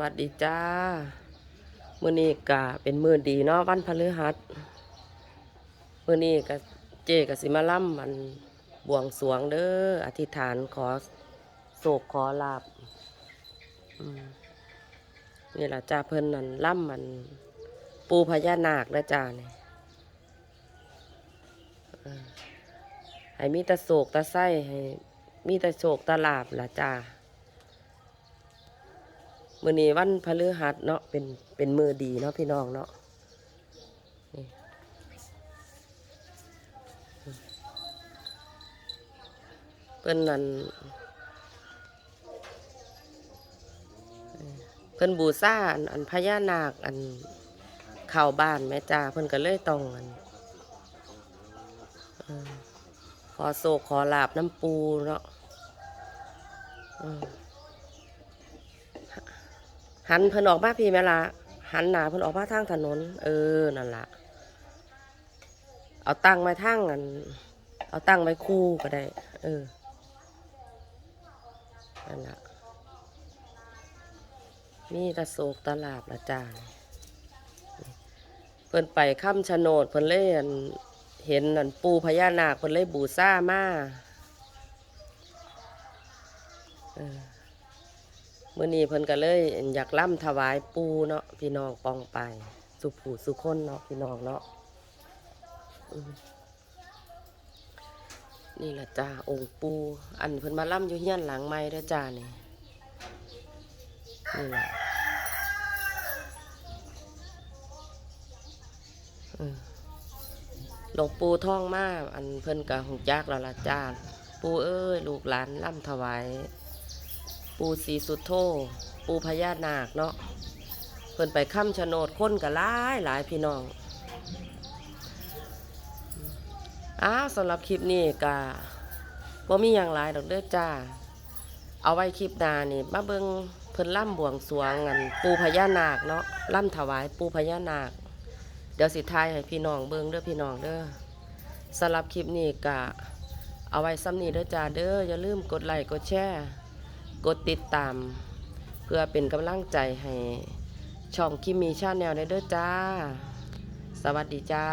วัสดีจ้ามื้อนี้ก็เป็นมื้อดีเนาะวันพฤหัสมื้อนี้ก็เจก็สิมาล่ำมันบวงสรวงเด้ออธิษฐานขอโศกขอลาบนี่แหละจ้าเพิ่นนั่นล่ำมันปูพญานาคนะจ้าเนี่เออให้มีแต่โศกแต่ไส้ให้มีแต่โศกแต่ลาบละจ้า มือนี้วันพฤหัสเนาะเป็นเป็นมือดีเนาะพี่น้องเนาะนี่เพิ่นนั่นเพิ่นบูซาอันอันพญานาคอันเข้าบ้านแม่จ้าเพิ่นก็เลยต้องอันขอโศกขอลาบน้ำปูเนาะ หันเพิ่นออกมาพี่แม่ละหันหนาเพิ่นออกมาทางถนน เออนั่นละเอาตั้งไว้ทางอัน เอาตั้งไว้คู่ก็ได้ เออนั่นละมีตะโศกตลาบละจานเพิ่นไปค้ำชโนดเพิ่นเล่นเห็นอันปูพญานาคเพิ่นเล่บูซ่ามาเออ มื่อนี้เพิ่นก็เลยอยากล่ำถวายปูเนาะพี่น้องปองไป สุผูสุคนเนาะพี่น้องเนาะนี่แหละจ้าองค์ปูอันเพิ่นมาล่ำอยู่เฮียนหลังไม้เด้อจ้านี่นี่แหละหลวงปูท่องมากอันเพิ่นกะหงจักแล้วล่ะจ้า ปูเอ้ย ลูกหลานล่ำถวาย ปูสีสุดโทปูพญานาคเนาะเพิ่นไปค้ำชะโนดคนก็หลายหลายพี่น้องอ้าวสำหรับคลิปนี้ก็บ่มีอย่างหลายดอกเด้อจ้า เอาไว้คลิปหน้านี่มาเบิ่งเพิ่นล่ำบวงสรวงกันปูพญานาคเนาะล่ำถวายปูพญานาค เดี๋ยวสิทายให้พี่น้องเบิ่งเด้อพี่น้องเด้อสำหรับคลิปนี้ก็เอาไว้ซ้ำนี้เด้อจ้าเด้ออย่าลืมกดไลค์กดแชร์ กดติดตาม เพื่อเป็นกำลังใจให้ช่องคิมีชาแนลได้เด้อจ้า สวัสดีจ้า